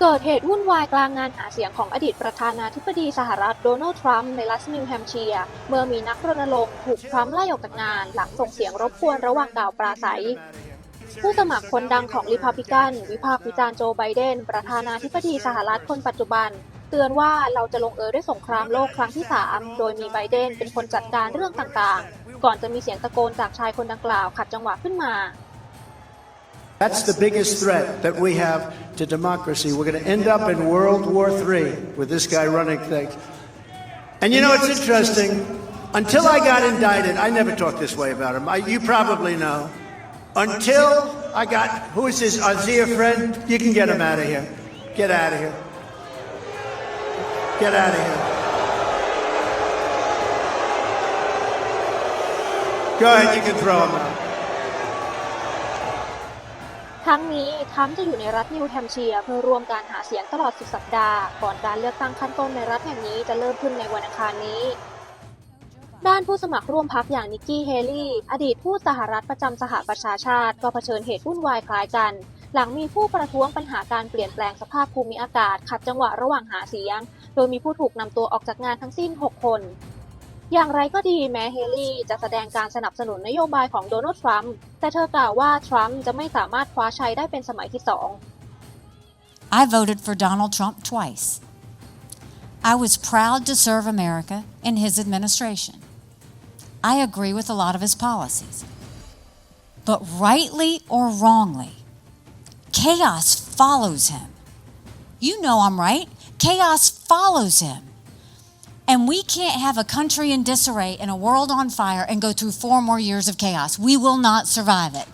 เกิดเหตุวุ่นวายกลางงานหาเสียงของอดีตประธานาธิบดีสหรัฐโดนัลด์ทรัมป์ในรัฐนิวแฮมเชียร์เมื่อมีนักรณรงค์ถูกทรัมป์ไล่ออกจากงาน หลังส่งเสียงรบกวนระหว่างกล่าวปราศัย ผู้สมัครคนดังของริพับลิกัน วิพากษ์วิจารณ์โจไบเดน ประธานาธิบดีสหรัฐคนปัจจุบัน เตือนว่าเราจะลงเอยด้วยสงครามโลกครั้งที่ 3 โดยมีไบเดนเป็นคนจัดการเรื่องต่างๆ ก่อนจะมีเสียงตะโกนจากชายคนดังกล่าวขัดจังหวะขึ้นมา That's the biggest threat that we have to democracy. We're going to end up in World War III with this guy running things. And you know, it's interesting. Until I got indicted, I never talked this way about him. I, you probably know. Until I got, who is this, Azir friend? You can get him out of here. Get out of here. Get out of here. Go ahead, you can throw him out. ทั้งนี้ทรัมป์จะอยู่ในรัฐนิวแฮมป์เชียร์เพื่อร่วมการหาเสียงตลอดสุดสัปดาห์ ก่อนการเลือกตั้งขั้นต้นในรัฐแห่งนี้จะเริ่มขึ้นในวันอังคารนี้ ด้านผู้สมัครร่วมพักอย่างนิกกี้เฮลี่อดีตผู้สหรัฐประจำสหประชาชาติ ก็เผชิญเหตุวุ่นวายคล้ายกัน หลังมีผู้ประท้วงปัญหาการเปลี่ยนแปลงสภาพภูมิอากาศขัดจังหวะระหว่างหาเสียง โดยมีผู้ถูกนำตัวออกจากงานทั้งสิ้น 6 คน อย่างไรก็ดีแม้เฮลี่จะแสดงการสนับสนุนนโยบายของโดนัลด์ทรัมป์แต่เธอกล่าวว่าทรัมป์จะไม่สามารถคว้าชัยได้เป็นสมัยที่สอง I voted for Donald Trump twice. I was proud to serve America in his administration. I agree with a lot of his policies. But rightly or wrongly, chaos follows him. You know I'm right. Chaos follows him. And we can't have a country in disarray and a world on fire and go through four more years of chaos. We will not survive it.